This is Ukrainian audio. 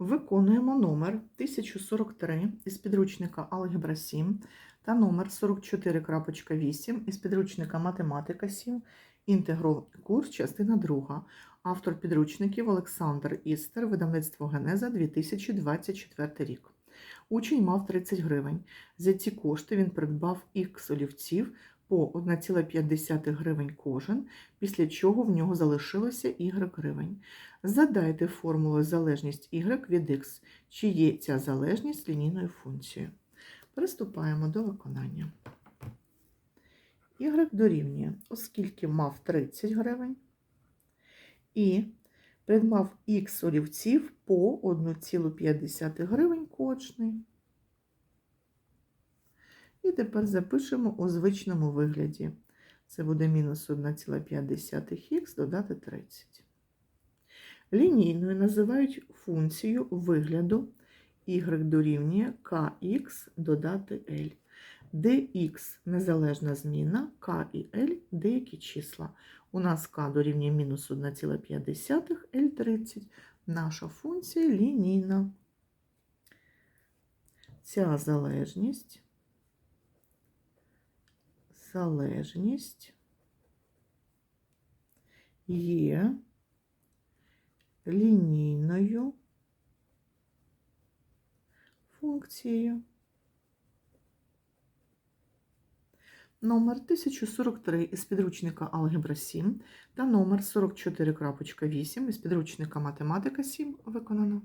Виконуємо номер 1043 із підручника Алгебра 7 та номер 44.8 із підручника Математика 7, інтегрований курс, частина 2. Автор підручників Олександр Істер, видавництво Генеза 2024 рік. Учень мав 30 гривень. За ці кошти він придбав ікс олівців по 1,5 гривень кожен, після чого в нього залишилося y гривень. Задайте формулу залежність y від x, чи є ця залежність лінійною функцією. Приступаємо до виконання. Y дорівнює, оскільки мав 30 гривень і придбав х олівців по 1,5 гривень кожний. І тепер запишемо у звичному вигляді. Це буде мінус 1,5х додати 30. Лінійною називають функцію вигляду y дорівнює kx додати L. dx незалежна зміна, k і L деякі числа. У нас k дорівнює мінус 1,5, L 30. Наша функція лінійна. Ця залежність залежність є лінійною функцією. Номер 1043 із підручника Алгебра 7 та номер 44.8 із підручника Математика 7 виконано.